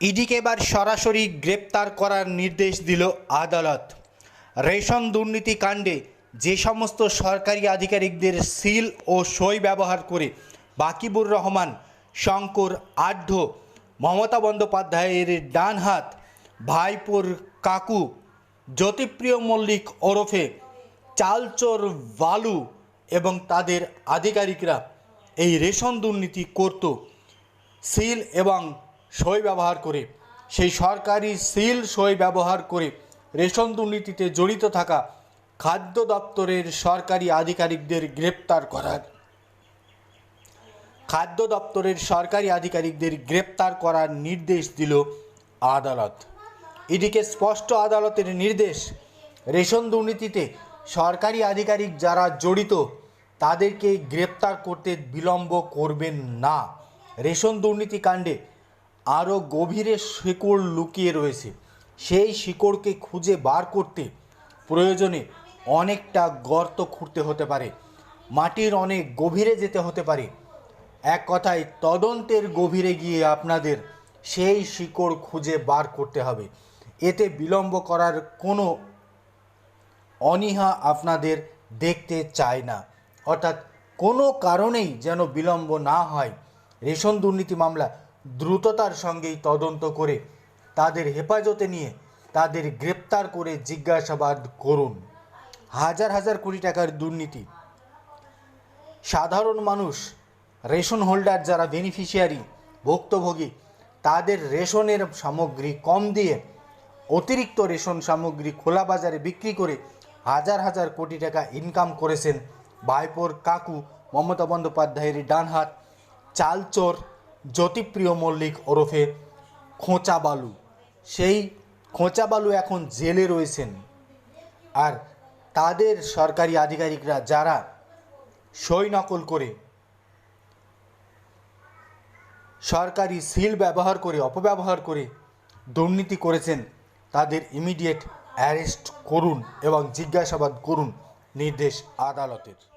ইডিকে এবার সরাসরি গ্রেপ্তার করার নির্দেশ দিল আদালত। রেশন দুর্নীতি কাণ্ডে যে সমস্ত সরকারি আধিকারিকদের সিল ও সই ব্যবহার করে বাকিবুর রহমান, শঙ্কর আঢ্য মমতা বন্দ্যোপাধ্যায়ের ডান হাত, ভাইপোর কাকু, জ্যোতিপ্রিয় মল্লিক ওরফে, চালচোর বালু এবং তাদের আধিকারিকরা এই রেশন দুর্নীতি করত। সিল এবং সই ব্যবহার করে, সেই সরকারি সিল সই ব্যবহার করে রেশন দুর্নীতিতে জড়িত থাকা খাদ্য দপ্তরের সরকারি আধিকারিকদের গ্রেপ্তার করার। খাদ্য দপ্তরের সরকারি আধিকারিকদের গ্রেপ্তার করার নির্দেশ দিল আদালত। এদিকে স্পষ্ট আদালতের নির্দেশ, রেশন দুর্নীতিতে সরকারি আধিকারিক যারা জড়িত, তাদেরকে গ্রেপ্তার করতে বিলম্ব করবেন না। রেশন দুর্নীতি কাণ্ডে আরও গভীরে শিকড় লুকিয়ে রয়েছে। সেই শিকড়কে খুঁজে বার করতে প্রয়োজনে অনেকটা গর্ত খুঁড়তে হতে পারে। মাটির অনেক গভীরে যেতে হতে পারে। এক কথায়, তদন্তের গভীরে গিয়ে আপনাদের সেই শিকড় খুঁজে বার করতে হবে। এতে বিলম্ব করার কোনো অনীহা আপনাদের দেখতে চায় না। অর্থাৎ কোনো কারণেই যেন বিলম্ব না হয়। রেশন দুর্নীতি মামলা দ্রুততার সঙ্গেই তদন্ত করে তাদের হেফাজতে নিয়ে তাদের গ্রেপ্তার করে জিজ্ঞাসাবাদ করুন। হাজার হাজার কোটি টাকার দুর্নীতি। সাধারণ মানুষ, রেশন হোল্ডার যারা বেনিফিশিয়ারি ভুক্তভোগী, তাদের রেশনের সামগ্রী কম দিয়ে অতিরিক্ত রেশন সামগ্রী খোলা বাজারে বিক্রি করে হাজার হাজার কোটি টাকা ইনকাম করেছেন ভাইপোর কাকু মমতা বন্দ্যোপাধ্যায়ের ডান হাত চালচোর জ্যোতিপ্রিয় মল্লিক ওরফে খোঁচা বালু সেই খোঁচা বালু এখন জেলে রয়েছেন। আর তাদের সরকারি আধিকারিকরা যারা সই নকল করে সরকারি সিল ব্যবহার করে, অপব্যবহার করে দুর্নীতি করেছেন, তাদের ইমিডিয়েট অ্যারেস্ট করুন এবং জিজ্ঞাসাবাদ করুন নির্দেশ আদালতের।